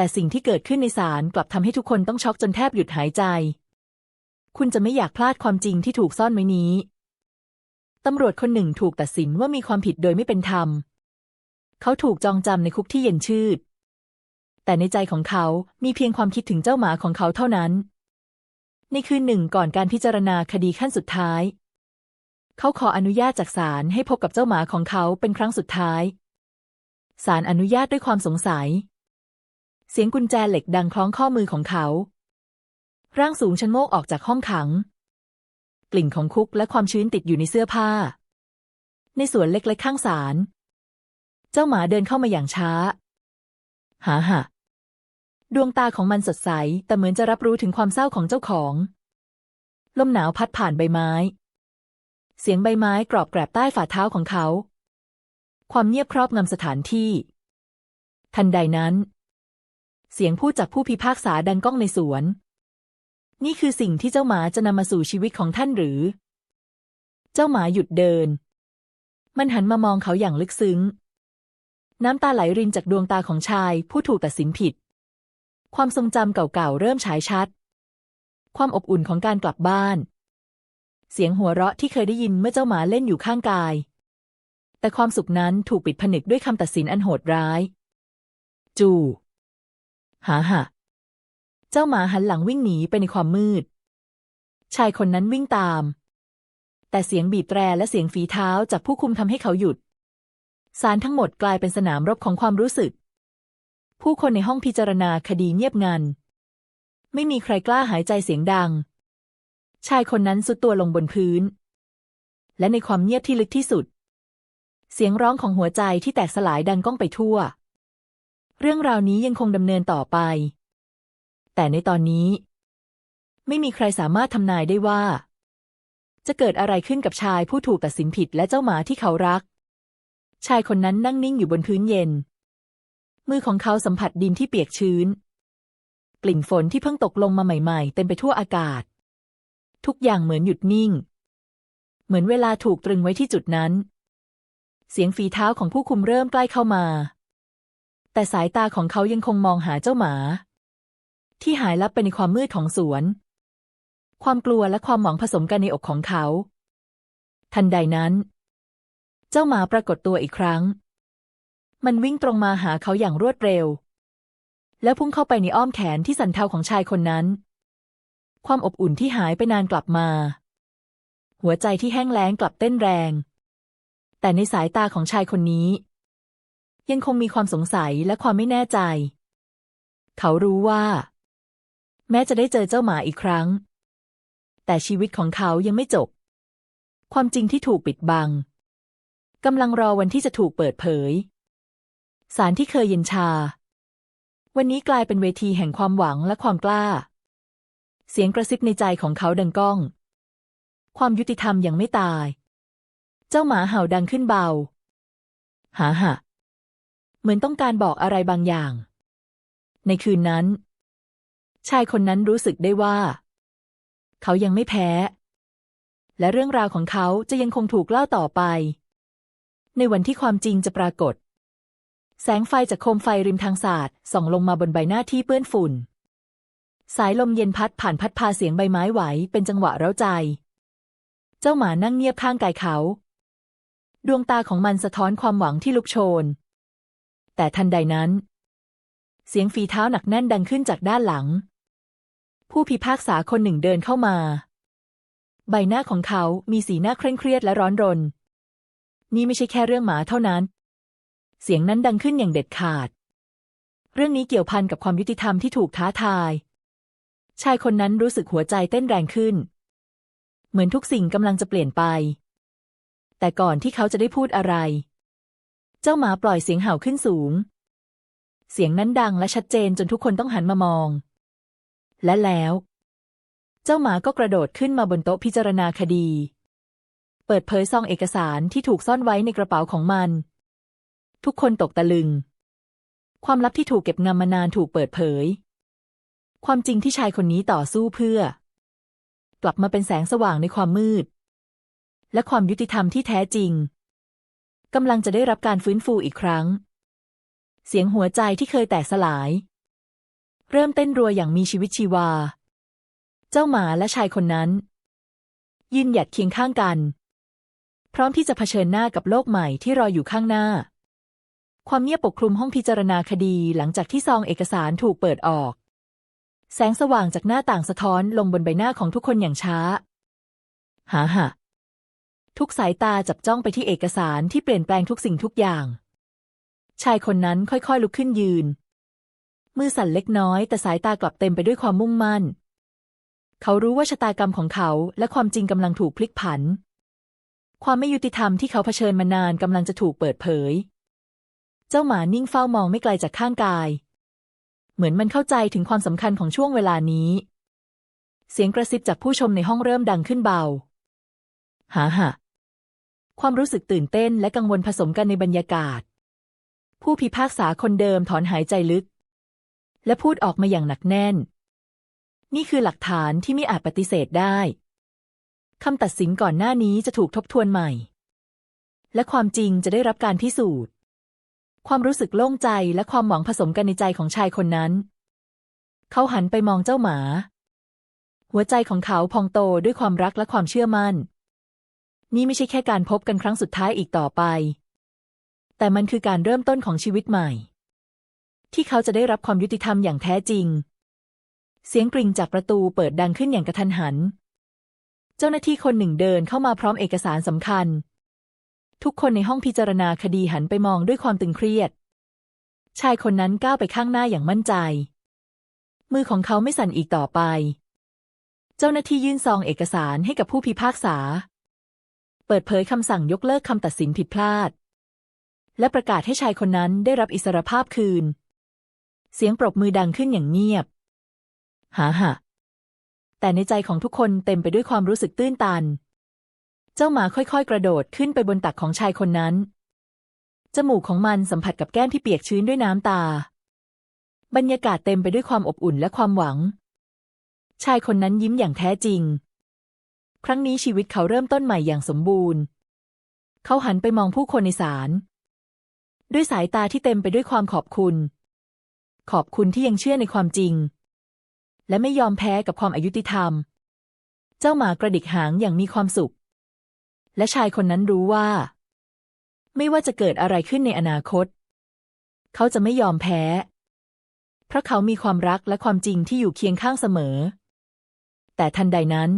แต่สิ่งที่เกิดขึ้นในศาลกลับทำให้ทุกคนต้องช็อกจนแทบหยุดหายใจ คุณจะไม่อยากพลาดความจริงที่ถูกซ่อนไว้นี้ตำรวจคนหนึ่งถูกตัดสินว่ามีความผิดโดยไม่เป็นธรรม เขาถูกจองจำในคุกที่เย็นชืด แต่ในใจของเขา มีเพียงความคิดถึงเจ้าหมาของเขาเท่านั้น ในคืนหนึ่งก่อนการพิจารณาคดีขั้นสุดท้าย เขาขออนุญาตจากศาลให้พบกับเจ้าหมาของเขาเป็นครั้งสุดท้าย ศาลอนุญาตด้วยความสงสัย เสียงกุญแจเหล็กดังคล้องข้อมือของเขา ร่างสูงชันโมกออกจากห้องขัง กลิ่นของคุกและความชื้นติดอยู่ในเสื้อผ้า ในสวนเล็กๆข้างศาล เจ้าหมาเดินเข้ามาอย่างช้า หาหะดวงตาของมันสดใส แต่เหมือนจะรับรู้ถึงความเศร้าของเจ้าของ ลมหนาวพัดผ่านใบไม้ เสียงใบไม้กรอบแกรบใต้ฝ่าเท้าของเขา ความเงียบครอบงำสถานที่ ทันใดนั้น เสียงพูดจากผู้พิพากษาดังก้องในสวน นี่คือสิ่งที่เจ้าหมาจะนำมาสู่ชีวิตของท่านหรือ เจ้าหมาหยุดเดิน มันหันมามองเขาอย่างลึกซึ้ง น้ำตาไหลรินจากดวงตาของชายผู้ถูกตัดสินผิด ความทรงจำเก่าๆเริ่มฉายชัด ความอบอุ่นของการกลับบ้าน เสียงหัวเราะที่เคยได้ยินเมื่อเจ้าหมาเล่นอยู่ข้างกาย แต่ความสุขนั้นถูกปิดผนึกด้วยคำตัดสินอันโหดร้าย จู หาหะเจ้าหมาหันหลังวิ่งหนีไปในความมืด ชายคนนั้นวิ่งตาม แต่เสียงบีบแตรและเสียงฝีเท้าจากผู้คุมทำให้เขาหยุดศาลทั้งหมดกลายเป็นสนามรบของความรู้สึก ผู้คนในห้องพิจารณาคดีเงียบงัน ไม่มีใครกล้าหายใจเสียงดัง ชายคนนั้นสุดตัวลงบนพื้น และในความเงียบที่ลึกที่สุด เสียงร้องของหัวใจที่แตกสลายดังก้องไปทั่ว เรื่องราวนี้ยังคงดำเนินต่อไป แต่ในตอนนี้ ไม่มีใครสามารถทำนายได้ว่า จะเกิดอะไรขึ้นกับชายผู้ถูกตัดสินผิดและเจ้าหมาที่เขารัก ชายคนนั้นนั่งนิ่งอยู่บนพื้นเย็น มือของเขาสัมผัสดินที่เปียกชื้น กลิ่นฝนที่เพิ่งตกลงมาใหม่ ๆ เต็มไปทั่วอากาศ ทุกอย่างเหมือนหยุดนิ่ง เหมือนเวลาถูกตรึงไว้ที่จุดนั้น เสียงฝีเท้าของผู้คุมเริ่มใกล้เข้ามา แต่สายตาของเขายังคงมองหาเจ้าหมา ที่หายลับไปในความมืดของสวน ความกลัวและความหวังผสมกันในอกของเขา ทันใดนั้น เจ้าหมาปรากฏตัวอีกครั้ง มันวิ่งตรงมาหาเขาอย่างรวดเร็ว แล้วพุ่งเข้าไปในอ้อมแขนที่สันเทาของชายคนนั้น ความอบอุ่นที่หายไปนานกลับมา หัวใจที่แห้งแล้งกลับเต้นแรง แต่ในสายตาของชายคนนี้ ยังคงมีความสงสัยและความไม่แน่ใจ เขารู้ว่า แม้จะได้เจอเจ้าหมาอีกครั้ง แต่ชีวิตของเขายังไม่จบ ความจริงที่ถูกปิดบังกำลังรอวันที่จะถูกเปิดเผย สารที่เคยเย็นชา วันนี้กลายเป็นเวทีแห่งความหวังและความกล้า เสียงกระซิบในใจของเขาดังก้อง ความยุติธรรมยังไม่ตาย เจ้าหมาเห่าดังขึ้นเบา หาหะ เหมือนต้องการบอกอะไรบางอย่าง ในคืนนั้น ชายคนนั้นรู้สึกได้ว่า เขายังไม่แพ้ และเรื่องราวของเขาจะยังคงถูกเล่าต่อไป ในวันที่ความจริงจะปรากฏ แสงไฟจากโคมไฟริมทางศาสตร์ส่องลงมาบนใบหน้าที่เปื้อนฝุ่น สายลมเย็นพัดผ่านพัดพาเสียงใบไม้ไหวเป็นจังหวะเร้าใจ เจ้าหมานั่งเงียบข้างกายเขา ดวงตาของมันสะท้อนความหวังที่ลุกโชน แต่ทันใดนั้น เสียงฝีเท้าหนักแน่นดังขึ้นจากด้านหลัง ผู้พิพากษาคนหนึ่งเดินเข้ามา ใบหน้าของเขามีสีหน้าเคร่งเครียดและร้อนรน นี่ไม่ใช่แค่เรื่องหมาเท่านั้น เสียงนั้นดังขึ้นอย่างเด็ดขาด เรื่องนี้เกี่ยวพันกับความยุติธรรมที่ถูกท้าทาย ชายคนนั้นรู้สึกหัวใจเต้นแรงขึ้น เหมือนทุกสิ่งกำลังจะเปลี่ยนไป แต่ก่อนที่เขาจะได้พูดอะไร เจ้าหมาปล่อยเสียงเห่าขึ้นสูง เสียงนั้นดังและชัดเจนจนทุกคนต้องหันมามอง และแล้ว เจ้าหมาก็กระโดดขึ้นมาบนโต๊ะพิจารณาคดี เปิดเผยซองเอกสารที่ถูกซ่อนไว้ในกระเป๋าของมัน ทุกคนตกตะลึง ความลับที่ถูกเก็บงำมานานถูกเปิดเผย ความจริงที่ชายคนนี้ต่อสู้เพื่อ กลับมาเป็นแสงสว่างในความมืด และความยุติธรรมที่แท้จริง กำลังจะได้รับการฟื้นฟูอีกครั้ง เสียงหัวใจที่เคยแตกสลาย เริ่มเต้นรัวอย่างมีชีวิตชีวา เจ้าหมาและชายคนนั้น ยืนหยัดเคียงข้างกัน พร้อมที่จะเผชิญหน้ากับโลกใหม่ที่รออยู่ข้างหน้า ความเงียบปกคลุมห้องพิจารณาคดีหลังจากที่ซองเอกสารถูกเปิดออก แสงสว่างจากหน้าต่างสะท้อนลงบนใบหน้าของทุกคนอย่างช้า หาหะ ทุกสายตาจับจ้องไปที่เอกสารที่เปลี่ยนแปลงทุกสิ่งทุกอย่าง ชายคนนั้นค่อยๆลุกขึ้นยืน มือสั่นเล็กน้อย แต่สายตากลับเต็มไปด้วยความมุ่งมั่น เขารู้ว่าชะตากรรมของเขาและความจริงกำลังถูกพลิกผัน ความไม่ยุติธรรมที่เขาเผชิญมานานกำลังจะถูกเปิดเผย เจ้าหมานิ่งเฝ้ามองไม่ไกลจากข้างกาย เหมือนมันเข้าใจถึงความสำคัญของช่วงเวลานี้ เสียงกระซิบจากผู้ชมในห้องเริ่มดังขึ้นเบา หาหะความรู้สึกตื่นเต้นและกังวลผสมกันในบรรยากาศ ผู้พิพากษาคนเดิมถอนหายใจลึก และพูดออกมาอย่างหนักแน่น นี่คือหลักฐานที่ไม่อาจปฏิเสธได้คำตัดสินก่อนหน้านี้จะถูกทบทวนใหม่ และความจริงจะได้รับการพิสูจน์ ความรู้สึกโล่งใจและความหวังผสมกันในใจของชายคนนั้น เขาหันไปมองเจ้าหมา หัวใจของเขาพองโตด้วยความรักและความเชื่อมั่น นี่ไม่ใช่แค่การพบกันครั้งสุดท้ายอีกต่อไป แต่มันคือการเริ่มต้นของชีวิตใหม่ ที่เขาจะได้รับความยุติธรรมอย่างแท้จริง เสียงกริ่งจากประตูเปิดดังขึ้นอย่างกระทันหัน เจ้าหน้าที่คนหนึ่งเดินเข้ามาพร้อมเอกสารสำคัญ ทุกคนในห้องพิจารณาคดีหันไปมองด้วยความตึงเครียด ชายคนนั้นก้าวไปข้างหน้าอย่างมั่นใจ มือของเขาไม่สั่นอีกต่อไป เจ้าหน้าที่ยื่นซองเอกสารให้กับผู้พิพากษา เปิดเผยคำสั่งยกเลิกคำตัดสินผิดพลาด และประกาศให้ชายคนนั้นได้รับอิสรภาพคืน เสียงปรบมือดังขึ้นอย่างเงียบหาหะแต่ในใจของทุกคนเต็มไปด้วยความรู้สึกตื้นตัน เจ้าหมาค่อยๆ กระโดดขึ้นไปบนตักของชายคนนั้น จมูกของมันสัมผัสกับแก้มที่เปียกชื้นด้วยน้ำตา บรรยากาศเต็มไปด้วยความอบอุ่นและความหวัง ชายคนนั้นยิ้มอย่างแท้จริง ครั้งนี้ชีวิตเขาเริ่มต้นใหม่อย่างสมบูรณ์ เขาหันไปมองผู้คนในศาลด้วยสายตาที่เต็มไปด้วยความขอบคุณ ขอบคุณที่ยังเชื่อในความจริง และไม่ยอมแพ้กับความอายุติธรรม เจ้าหมากระดิกหางอย่างมีความสุข และชายคนนั้นรู้ว่า ไม่ว่าจะเกิดอะไรขึ้นในอนาคต เขาจะไม่ยอมแพ้ เพราะเขามีความรักและความจริงที่อยู่เคียงข้างเสมอ แต่ทันใดนั้น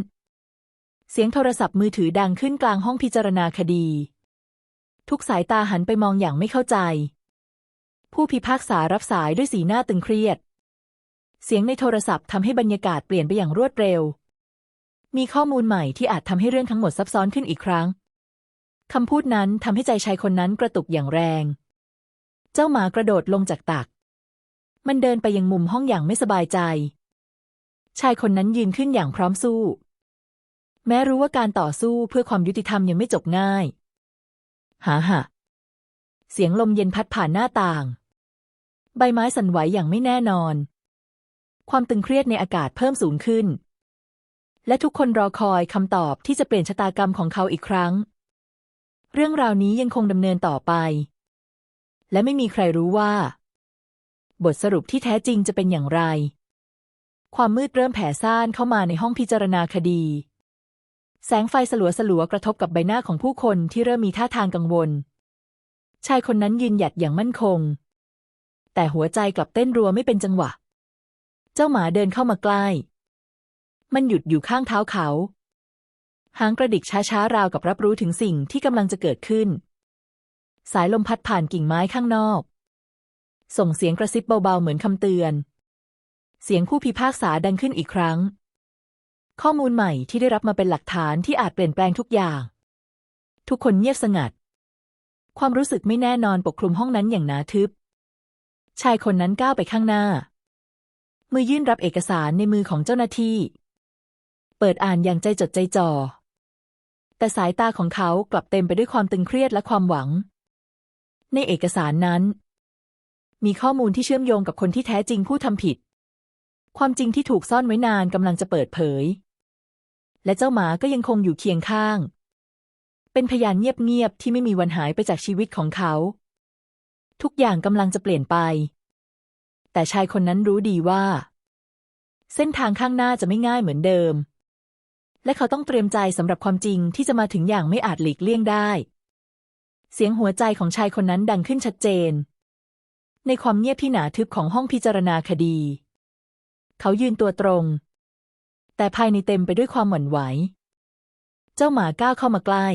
เสียงโทรศัพท์มือถือดังขึ้นกลางห้องพิจารณาคดี ทุกสายตาหันไปมองอย่างไม่เข้าใจ ผู้พิพากษารับสายด้วยสีหน้าตึงเครียด เสียงในโทรศัพท์ทำให้บรรยากาศเปลี่ยนไปอย่างรวดเร็ว มีข้อมูลใหม่ที่อาจทำให้เรื่องทั้งหมดซับซ้อนขึ้นอีกครั้งคำพูดนั้นทำให้ใจชายคนนั้นกระตุกอย่างแรง เจ้าหมากระโดดลงจากตัก มันเดินไปยังมุมห้องอย่างไม่สบายใจ ชายคนนั้นยืนขึ้นอย่างพร้อมสู้ แม้รู้ว่าการต่อสู้เพื่อความยุติธรรมยังไม่จบง่าย หาหะ เสียงลมเย็นพัดผ่านหน้าต่าง ใบไม้สั่นไหวอย่างไม่แน่นอน ความตึงเครียดในอากาศเพิ่มสูงขึ้น และทุกคนรอคอยคำตอบที่จะเปลี่ยนชะตากรรมของเขาอีกครั้ง เรื่องราวนี้ยังคงดำเนินต่อไป และไม่มีใครรู้ว่า บทสรุปที่แท้จริงจะเป็นอย่างไร ความมืดเริ่มแผ่ซ่านเข้ามาในห้องพิจารณาคดี แสงไฟสลัวสลัวกระทบกับใบหน้าของผู้คนที่เริ่มมีท่าทางกังวล ชายคนนั้นยืนหยัดอย่างมั่นคง แต่หัวใจกลับเต้นรัวไม่เป็นจังหวะ เจ้าหมาเดินเข้ามาใกล้ มันหยุดอยู่ข้างเท้าเขา หางกระดิกช้าๆราวกับรับรู้ถึงสิ่งที่กำลังจะเกิดขึ้น สายลมพัดผ่านกิ่งไม้ข้างนอก ส่งเสียงกระซิบเบาๆเหมือนคำเตือน เสียงผู้พิพากษาดังขึ้นอีกครั้ง ข้อมูลใหม่ที่ได้รับมาเป็นหลักฐานที่อาจเปลี่ยนแปลงทุกอย่าง ทุกคนเงียบสงัด ความรู้สึกไม่แน่นอนปกคลุมห้องนั้นอย่างหนาทึบ ชายคนนั้นก้าวไปข้างหน้า มือยื่นรับเอกสารในมือของเจ้าหน้าที่ เปิดอ่านอย่างใจจดใจจ่อ แต่สายตาของเขากลับเต็มไปด้วยความตึงเครียดและความหวัง ในเอกสารนั้น มีข้อมูลที่เชื่อมโยงกับคนที่แท้จริงผู้ทำผิดความจริงที่ถูกซ่อนไว้นานกำลังจะเปิดเผย และเจ้าหมาก็ยังคงอยู่เคียงข้าง เป็นพยานเงียบๆที่ไม่มีวันหายไปจากชีวิตของเขา ทุกอย่างกำลังจะเปลี่ยนไป แต่ชายคนนั้นรู้ดีว่า เส้นทางข้างหน้าจะไม่ง่ายเหมือนเดิม และเขาต้องเตรียมใจสำหรับความจริงที่จะมาถึงอย่างไม่อาจหลีกเลี่ยงได้ เสียงหัวใจของชายคนนั้นดังขึ้นชัดเจน ในความเงียบที่หนาทึบของห้องพิจารณาคดี เขายืนตัวตรง แต่ภายในเต็มไปด้วยความหวั่นไหว เจ้าหมาก้าวเข้ามาใกล้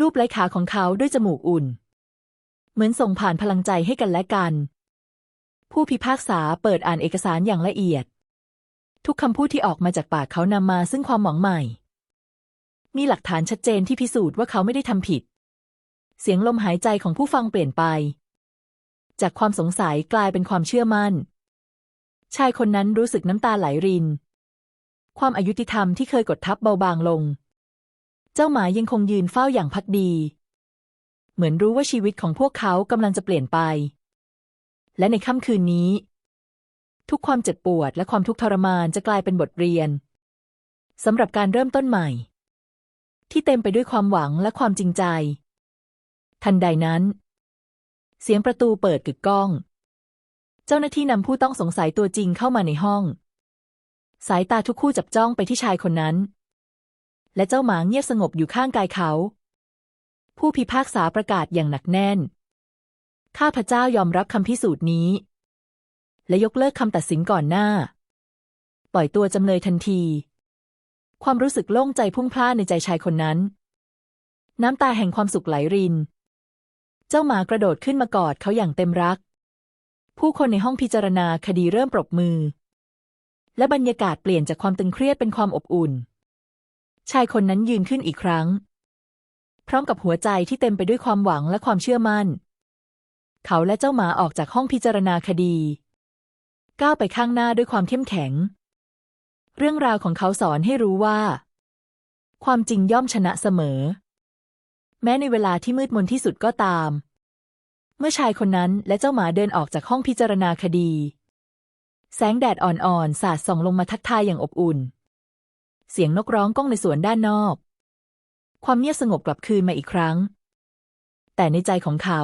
รูปไล้ขาของเขาด้วยจมูกอุ่น เหมือนส่งผ่านพลังใจให้กันและกัน ผู้พิพากษาเปิดอ่านเอกสารอย่างละเอียด ทุกคำพูดที่ออกมาจากปากเขานำมาซึ่งความหวังใหม่ มีหลักฐานชัดเจนที่พิสูจน์ว่าเขาไม่ได้ทำผิด เสียงลมหายใจของผู้ฟังเปลี่ยนไป จากความสงสัยกลายเป็นความเชื่อมั่นชายคนนั้นรู้สึกน้ำตาไหลริน ความอายุติธรรมที่เคยกดทับเบาบางลง เจ้าหมายังคงยืนเฝ้าอย่างพักดี เหมือนรู้ว่าชีวิตของพวกเขากำลังจะเปลี่ยนไป และในค่ำคืนนี้ ทุกความเจ็บปวดและความทุกข์ทรมานจะกลายเป็นบทเรียนสำหรับการเริ่มต้นใหม่ ที่เต็มไปด้วยความหวังและความจริงใจ ทันใดนั้น เสียงประตูเปิดกึกก้อง เจ้าหน้าที่นำผู้ต้องสงสัยตัวจริงเข้ามาในห้อง สายตาทุกคู่จับจ้องไปที่ชายคนนั้น และเจ้าหมาเงียบสงบอยู่ข้างกายเขา ผู้พิพากษาประกาศอย่างหนักแน่น ข้าพเจ้ายอมรับคำพิสูจน์นี้ และยกเลิกคำตัดสินก่อนหน้า ปล่อยตัวจำเลยทันที ความรู้สึกโล่งใจพุ่งพล่านในใจชายคนนั้น น้ำตาแห่งความสุขไหลริน เจ้าหมากระโดดขึ้นมากอดเขาอย่างเต็มรัก ผู้คนในห้องพิจารณาคดีเริ่มปรบมือ และบรรยากาศเปลี่ยนจากความตึงเครียดเป็นความอบอุ่น ชายคนนั้นยืนขึ้นอีกครั้ง พร้อมกับหัวใจที่เต็มไปด้วยความหวังและความเชื่อมั่น เขาและเจ้าหมาออกจากห้องพิจารณาคดี ก้าวไปข้างหน้าด้วยความเข้มแข็ง เรื่องราวของเขาสอนให้รู้ว่า ความจริงย่อมชนะเสมอ แม้ในเวลาที่มืดมนที่สุดก็ตาม เมื่อชายคนนั้นและเจ้าหมาเดินออกจากห้องพิจารณาคดี แสงแดดอ่อนๆ สาดส่องลงมาทักทายอย่างอบอุ่น เสียงนกร้องก้องในสวนด้านนอก ความเงียบสงบกลับคืนมาอีกครั้ง แต่ในใจของเขา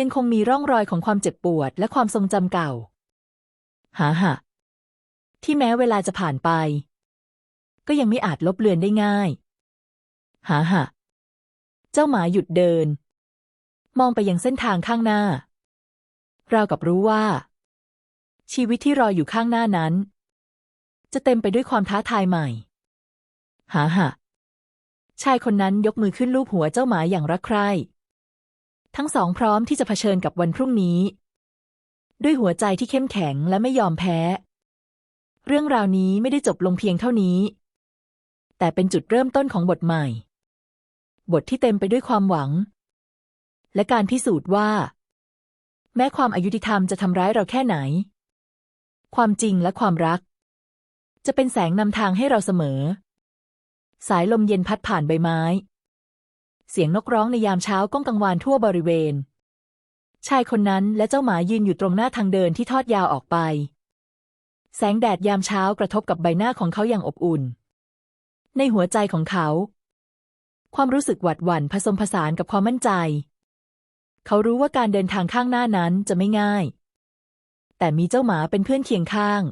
ยังคงมีร่องรอยของความเจ็บปวดและความทรงจำเก่า หาหะ ที่แม้เวลาจะผ่านไป ก็ยังไม่อาจลบเลือนได้ง่าย หาหะ เจ้าหมาหยุดเดิน มองไปยังเส้นทางข้างหน้า ราวกับรู้ว่า ชีวิตที่รออยู่ข้างหน้านั้น จะเต็มไปด้วยความท้าทายใหม่ หาหะชายคนนั้นยกมือขึ้นลูบหัวเจ้าหมาอย่างรักใคร่ ทั้งสองพร้อมที่จะเผชิญกับวันพรุ่งนี้ ด้วยหัวใจที่เข้มแข็งและไม่ยอมแพ้ เรื่องราวนี้ไม่ได้จบลงเพียงเท่านี้ แต่เป็นจุดเริ่มต้นของบทใหม่ บทที่เต็มไปด้วยความหวัง และการพิสูจน์ว่า แม้ความอายุติธรรมจะทำร้ายเราแค่ไหน ความจริงและความรัก จะเป็นแสงนำทางให้เราเสมอ สายลมเย็นพัดผ่านใบไม้ เสียงนกร้องในยามเช้าก้องกังวานทั่วบริเวณ ชายคนนั้นและเจ้าหมายืนอยู่ตรงหน้าทางเดินที่ทอดยาวออกไป แสงแดดยามเช้ากระทบกับใบหน้าของเขาอย่างอบอุ่น ในหัวใจของเขา ความรู้สึกหวัดหวั่นผสมผสานกับความมั่นใจ เขารู้ว่าการเดินทางข้างหน้านั้นจะไม่ง่าย แต่มีเจ้าหมาเป็นเพื่อนเคียงข้าง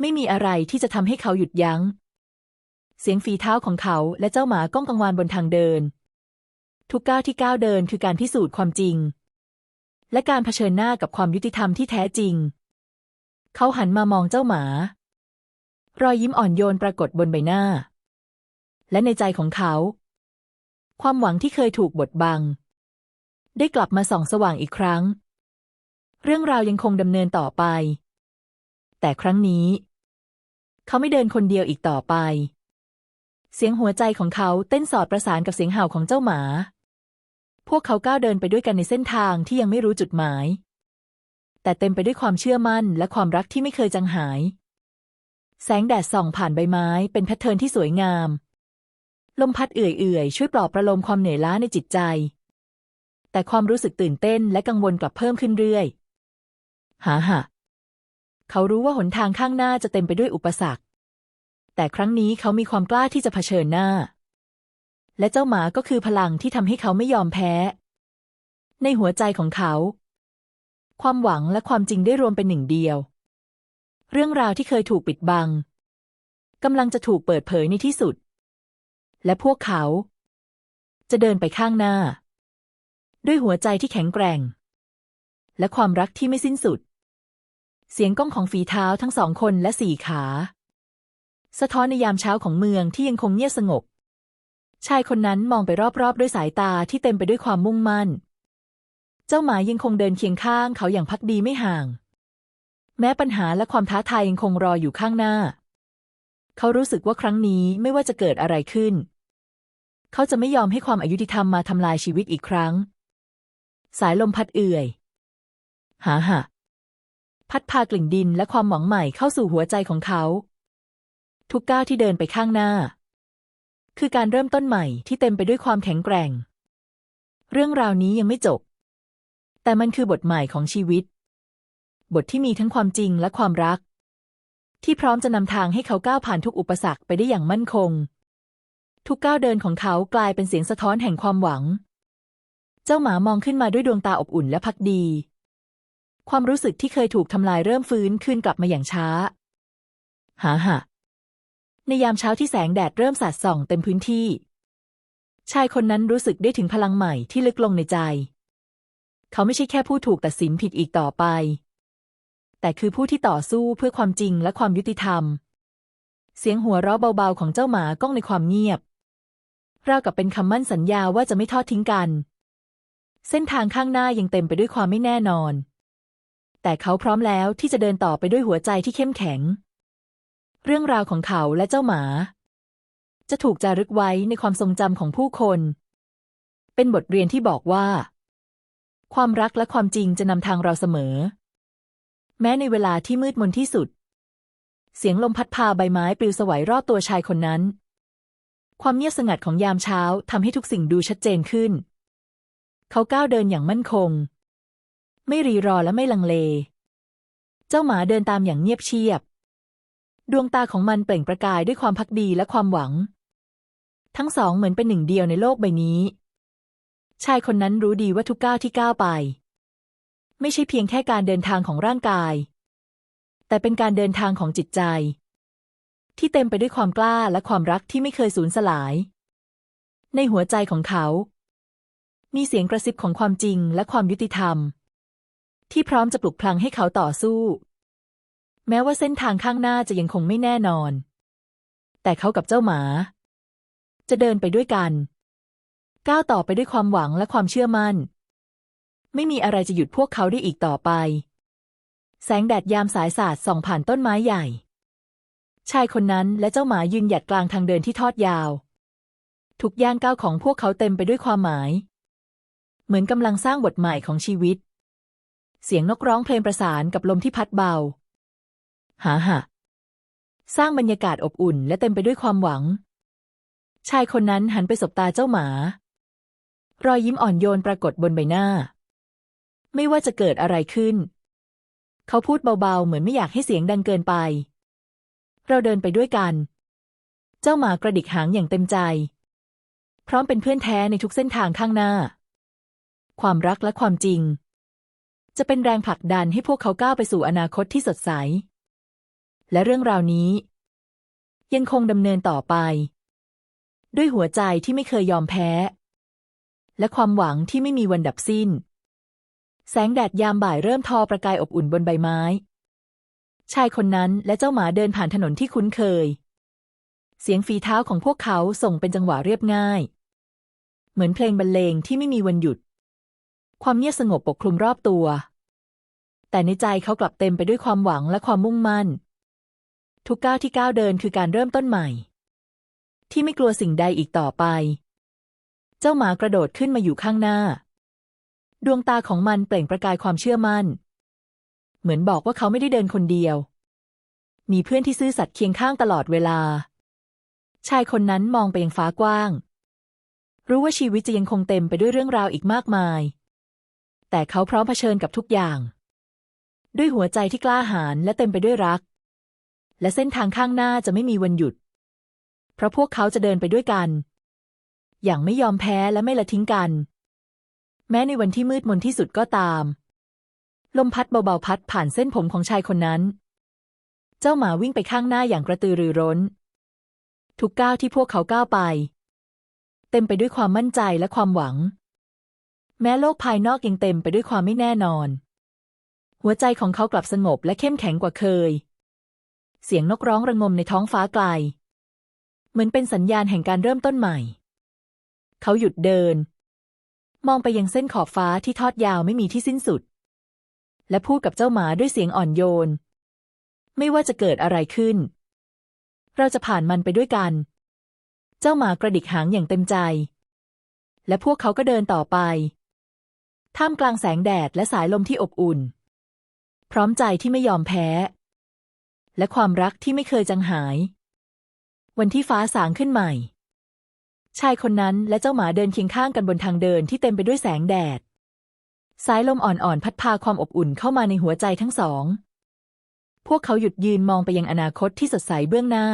ไม่มีอะไรที่จะทำให้เขาหยุดยัง้ง เสียงฝีเท้าของเขาและเจ้าหมาก้องกังวานบนทางเดิน ทุกก้าวที่ก้าวเดินคือการพิสูจน์ความจริง และการเผชิญหน้ากับความยุติธรรมที่แท้จริง เขาหันมามองเจ้าหมา รอยยิ้มอ่อนโยนปรากฏบนใบหน้า และในใจของเขา ความหวังที่เคยถูกบดบัง ได้กลับมาส่องสว่างอีกครั้ง เรื่องราวยังคงดำเนินต่อไป แต่ครั้งนี้ เขาไม่เดินคนเดียวอีกต่อไป เสียงหัวใจของเขาเต้นสอดประสานกับเสียงเห่าของเจ้าหมา พวกเขาก้าวเดินไปด้วยกันในเส้นทางที่ยังไม่รู้จุดหมาย แต่เต็มไปด้วยความเชื่อมั่นและความรักที่ไม่เคยจางหาย แสงแดดส่องผ่านใบไม้เป็นแพทเทิร์นที่สวยงาม ลมพัดเอื่อยๆ ช่วยปลอบประโลมความเหนื่อยล้าในจิตใจ แต่ความรู้สึกตื่นเต้นและกังวลกลับเพิ่มขึ้นเรื่อย หาหะเขารู้ว่าหนทางข้างหน้าจะเต็มไปด้วยอุปสรรค แต่ครั้งนี้เขามีความกล้าที่จะเผชิญหน้า และเจ้าหมาก็คือพลังที่ทำให้เขาไม่ยอมแพ้ ในหัวใจของเขา ความหวังและความจริงได้รวมเป็นหนึ่งเดียว เรื่องราวที่เคยถูกปิดบังกำลังจะถูกเปิดเผยในที่สุด และพวกเขา จะเดินไปข้างหน้า ด้วยหัวใจที่แข็งแกร่ง และความรักที่ไม่สิ้นสุด เสียงก้องของฝีเท้าทั้งสองคนและสี่ขา สะท้อนในยามเช้าของเมืองที่ยังคงเงียบสงบ ชายคนนั้นมองไปรอบๆ ด้วยสายตาที่เต็มไปด้วยความมุ่งมั่น เจ้าหมายังคงเดินเคียงข้างเขาอย่างพักดีไม่ห่าง แม้ปัญหาและความท้าทายยังคงรออยู่ข้างหน้า เขารู้สึกว่าครั้งนี้ไม่ว่าจะเกิดอะไรขึ้น เขาจะไม่ยอมให้ความอายุติธรรมมาทำลายชีวิตอีกครั้ง สายลมพัดเอื่อย หาหะ พัดพากลิ่นดินและความหวังใหม่เข้าสู่หัวใจของเขา ทุกก้าวที่เดินไปข้างหน้า คือการเริ่มต้นใหม่ที่เต็มไปด้วยความแข็งแกร่ง เรื่องราวนี้ยังไม่จบ แต่มันคือบทใหม่ของชีวิต บทที่มีทั้งความจริงและความรัก ที่พร้อมจะนำทางให้เขาก้าวผ่านทุกอุปสรรคไปได้อย่างมั่นคง ทุกก้าวเดินของเขากลายเป็นเสียงสะท้อนแห่งความหวัง เจ้าหมามองขึ้นมาด้วยดวงตาอบอุ่นและพักดี ความรู้สึกที่เคยถูกทำลายเริ่มฟื้นคืนกลับมาอย่างช้า หาหะในยามเช้าที่แสงแดดเริ่มสาดส่องเต็มพื้นที่ ชายคนนั้นรู้สึกได้ถึงพลังใหม่ที่ลึกลงในใจ เขาไม่ใช่แค่ผู้ถูกตัดสินผิดอีกต่อไป แต่คือผู้ที่ต่อสู้เพื่อความจริงและความยุติธรรม เสียงหัวเราะเบาๆของเจ้าหมาก้องในความเงียบราวกับเป็นคำมั่นสัญญาว่าจะไม่ทอดทิ้งกัน เส้นทางข้างหน้ายังเต็มไปด้วยความไม่แน่นอน แต่เขาพร้อมแล้วที่จะเดินต่อไปด้วยหัวใจที่เข้มแข็ง เรื่องราวของเขาและเจ้าหมา จะถูกจารึกไว้ในความทรงจำของผู้คน เป็นบทเรียนที่บอกว่า ความรักและความจริงจะนำทางเราเสมอ แม้ในเวลาที่มืดมนที่สุด เสียงลมพัดพาใบไม้ปลิวสวัยรอบตัวชายคนนั้น ความเงียบสงัดของยามเช้าทำให้ทุกสิ่งดูชัดเจนขึ้น เขาก้าวเดินอย่างมั่นคง ไม่รีรอและไม่ลังเล เจ้าหมาเดินตามอย่างเงียบเชียบ ดวงตาของมันเปล่งประกายด้วยความพักดีและความหวัง ทั้งสองเหมือนเป็นหนึ่งเดียวในโลกใบนี้ ชายคนนั้นรู้ดีว่าทุกก้าวที่ก้าวไป ไม่ใช่เพียงแค่การเดินทางของร่างกาย แต่เป็นการเดินทางของจิตใจ ที่เต็มไปด้วยความกล้าและความรักที่ไม่เคยสูญสลาย ในหัวใจของเขามีเสียงกระซิบของความจริงและความยุติธรรม ที่พร้อมจะปลุกพลังให้เขาต่อสู้ แม้ว่าเส้นทางข้างหน้าจะยังคงไม่แน่นอน แต่เขากับเจ้าหมา จะเดินไปด้วยกัน ก้าวต่อไปด้วยความหวังและความเชื่อมั่น ไม่มีอะไรจะหยุดพวกเขาได้อีกต่อไป แสงแดดยามสายสาดส่องผ่านต้นไม้ใหญ่ ชายคนนั้นและเจ้าหมายืนหยัดกลางทางเดินที่ทอดยาว ทุกย่างก้าวของพวกเขาเต็มไปด้วยความหมาย เหมือนกำลังสร้างบทใหม่ของชีวิต เสียงนกร้องเพลงประสานกับลมที่พัดเบา หาหะสร้างบรรยากาศอบอุ่นและเต็มไปด้วยความหวัง ชายคนนั้นหันไปสบตาเจ้าหมา รอยยิ้มอ่อนโยนปรากฏบนใบหน้า ไม่ว่าจะเกิดอะไรขึ้น เขาพูดเบาๆ เหมือนไม่อยากให้เสียงดังเกินไป เราเดินไปด้วยกัน เจ้าหมากระดิกหางอย่างเต็มใจ พร้อมเป็นเพื่อนแท้ในทุกเส้นทางข้างหน้า ความรักและความจริง จะเป็นแรงผลักดันให้พวกเขาก้าวไปสู่อนาคตที่สดใส และเรื่องราวนี้ ยังคงดำเนินต่อไป ด้วยหัวใจที่ไม่เคยยอมแพ้ และความหวังที่ไม่มีวันดับสิ้น แสงแดดยามบ่ายเริ่มทอประกายอบอุ่นบนใบไม้ ชายคนนั้นและเจ้าหมาเดินผ่านถนนที่คุ้นเคย เสียงฝีเท้าของพวกเขาส่งเป็นจังหวะเรียบง่าย เหมือนเพลงบรรเลงที่ไม่มีวันหยุด ความเงียบสงบปกคลุมรอบตัว แต่ในใจเขากลับเต็มไปด้วยความหวังและความมุ่งมั่น ทุกก้าวที่ก้าวเดินคือการเริ่มต้นใหม่ ที่ไม่กลัวสิ่งใดอีกต่อไป เจ้าหมากระโดดขึ้นมาอยู่ข้างหน้า ดวงตาของมันเปล่งประกายความเชื่อมั่น เหมือนบอกว่าเขาไม่ได้เดินคนเดียว มีเพื่อนที่ซื่อสัตย์เคียงข้างตลอดเวลา ชายคนนั้นมองไปยังฟ้ากว้าง รู้ว่าชีวิตจะยังคงเต็มไปด้วยเรื่องราวอีกมากมาย แต่เขาพร้อมเผชิญกับทุกอย่าง ด้วยหัวใจที่กล้าหาญและเต็มไปด้วยรัก และเส้นทางข้างหน้าจะไม่มีวันหยุด เพราะพวกเขาจะเดินไปด้วยกัน อย่างไม่ยอมแพ้และไม่ละทิ้งกัน แม้ในวันที่มืดมนที่สุดก็ตาม ลมพัดเบาๆพัดผ่านเส้นผมของชายคนนั้น เจ้าหมาวิ่งไปข้างหน้าอย่างกระตือรือร้น ทุกก้าวที่พวกเขาก้าวไป เต็มไปด้วยความมั่นใจและความหวัง แม้โลกภายนอกยังเต็มไปด้วยความไม่แน่นอน หัวใจของเขากลับสงบและเข้มแข็งกว่าเคย เสียงนกร้องระงมในท้องฟ้าไกล เหมือนเป็นสัญญาณแห่งการเริ่มต้นใหม่ เขาหยุดเดิน มองไปยังเส้นขอบฟ้าที่ทอดยาวไม่มีที่สิ้นสุด และพูดกับเจ้าหมาด้วยเสียงอ่อนโยน ไม่ว่าจะเกิดอะไรขึ้น เราจะผ่านมันไปด้วยกัน เจ้าหมากระดิกหางอย่างเต็มใจและพวกเขาก็เดินต่อไป ท่ามกลางแสงแดดและสายลมที่อบอุ่น พร้อมใจที่ไม่ยอมแพ้ และความรักที่ไม่เคยจางหาย วันที่ฟ้าสางขึ้นใหม่ ชายคนนั้นและเจ้าหมาเดินเคียงข้างกันบนทางเดินที่เต็มไปด้วยแสงแดด สายลมอ่อนๆ พัดพาความอบอุ่นเข้ามาในหัวใจทั้งสอง พวกเขาหยุดยืนมองไปยังอนาคตที่สดใสเบื้องหน้า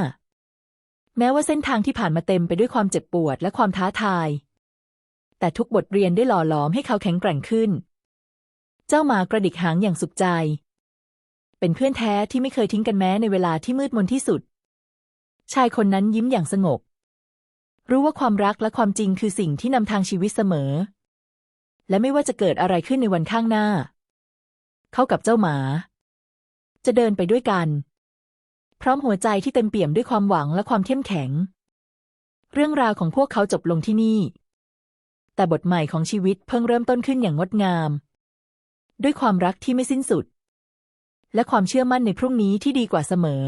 แม้ว่าเส้นทางที่ผ่านมาเต็มไปด้วยความเจ็บปวดและความท้าทาย แต่ทุกบทเรียนได้หล่อหลอมให้เขาแข็งแกร่งขึ้น เจ้าหมากระดิกหางอย่างสุขใจ เป็นเพื่อนแท้ที่ไม่เคยทิ้งกันแม้ในเวลาที่มืดมนที่สุด ชายคนนั้นยิ้มอย่างสงบ รู้ว่าความรักและความจริงคือสิ่งที่นำทางชีวิตเสมอ และไม่ว่าจะเกิดอะไรขึ้นในวันข้างหน้า เขากับเจ้าหมา จะเดินไปด้วยกัน พร้อมหัวใจที่เต็มเปี่ยมด้วยความหวังและความเข้มแข็ง เรื่องราวของพวกเขาจบลงที่นี่ แต่บทใหม่ของชีวิตเพิ่งเริ่มต้นขึ้นอย่างงดงาม ด้วยความรักที่ไม่สิ้นสุด และความเชื่อมั่นในพรุ่งนี้ที่ดีกว่าเสมอ